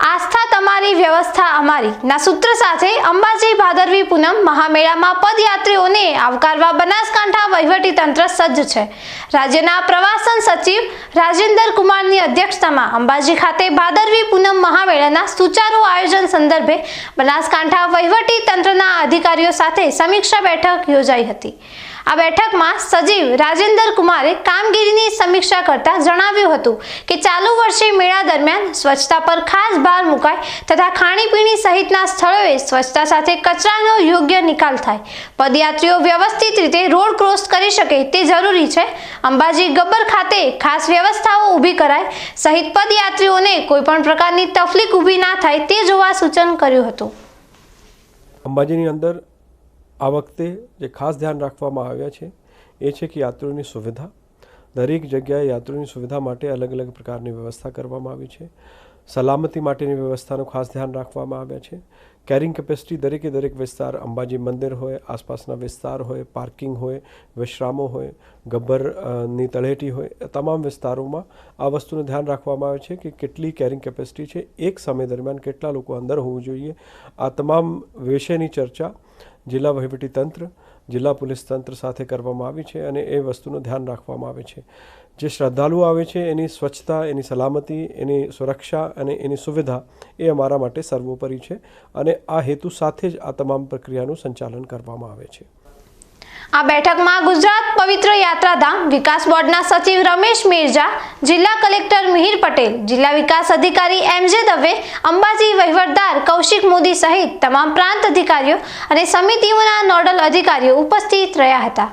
આસ્થા તમારી, વ્યવસ્થા અમારી. ના સૂત્ર સાથે અંબાજી ભાદરવી પૂનમ મહામેળામાં પદયાત્રીઓને આવકારવા બનાસકાંઠા વહીવટી તંત્ર સજ્જ છે. રાજ્યના પ્રવાસન સચિવ રાજેન્દર કુમારની અધ્યક્ષતામાં અંબાજી ખાતે ભાદરવી પૂનમ મહામેળાના સુચારુ આયોજન સંદર્ભે બનાસકાંઠા વહીવટી તંત્રના અધિકારીઓ સાથે સમીક્ષા બેઠક યોજાઈ હતી. આ બેઠકમાં સચિવ રાજેન્દર કુમારે કામગીરીની સમીક્ષા કરતા જણાવ્યું હતું કે ચાલુ વર્ષે મેળા દરમિયાન સ્વચ્છતા પર ખાસ ભાર મુકાય તથા ખાણીપીણી સહિતના સ્થળોએ સ્વચ્છતા સાથે કચરાનો યોગ્ય નિકાલ થાય. પદયાત્રીઓ વ્યવસ્થિત રીતે રોડ ક્રોસ કરી શકે તે જરૂરી છે. અંબાજી ગબ્બર ખાતે ખાસ વ્યવસ્થાઓ ઊભી કરાય. સહિત પદયાત્રીઓને કોઈપણ પ્રકારની તકલીફ ઊભી ના થાય તે જોવા સૂચન કર્યું હતું. અંબાજીની અંદર આ વખતે જે ખાસ ધ્યાન રાખવામાં આવ્યા છે એ છે કે યાત્રીઓની સુવિધા દરેક જગ્યાએ યાત્રીઓની સુવિધા માટે અલગ અલગ પ્રકારની વ્યવસ્થા કરવામાં આવી છે. સલામતી માટેની વ્યવસ્થાનું ખાસ ધ્યાન રાખવામાં આવ્યા છે. કેરિંગ કેપેસિટી દરેકે દરેક વિસ્તાર અંબાજી મંદિર હોય, આસપાસના વિસ્તાર હોય, પાર્કિંગ હોય, વિશ્રામો હોય, ગબ્બરની તળેટી હોય તમામ વિસ્તારોમાં આ વસ્તુનું ધ્યાન રાખવામાં આવે છે કે કેટલી કેરિંગ કેપેસિટી છે. એક સમય દરમિયાન કેટલા લોકો અંદર હોવું જોઈએ. આ તમામ વિષયની ચર્ચા જિલ્લા વહીવટી તંત્ર જિલ્લા પોલીસ તંત્ર સાથે કરવામાં આવી છે અને એ વસ્તુનું ધ્યાન રાખવામાં આવે છે. જે શ્રદ્ધાળુઓ આવે છે, એની સ્વચ્છતા, એની સલામતી, એની સુરક્ષા અને એની સુવિધા એ અમારા માટે સર્વોપરી છે અને આ હેતુ સાથે જ આ તમામ પ્રક્રિયાનું સંચાલન કરવામાં આવે છે. આ બેઠકમાં ગુજરાત પવિત્ર યાત્રાધામ વિકાસ બોર્ડના સચિવ રમેશ મિર્જા જિલ્લા કલેક્ટર મિહિર પટેલ, જિલ્લા વિકાસ અધિકારી એમ જે દવે, અંબાજી વહીવટદાર કૌશિક મોદી સહિત તમામ પ્રાંત અધિકારીઓ અને સમિતિઓના નોડલ અધિકારીઓ ઉપસ્થિત રહ્યા હતા.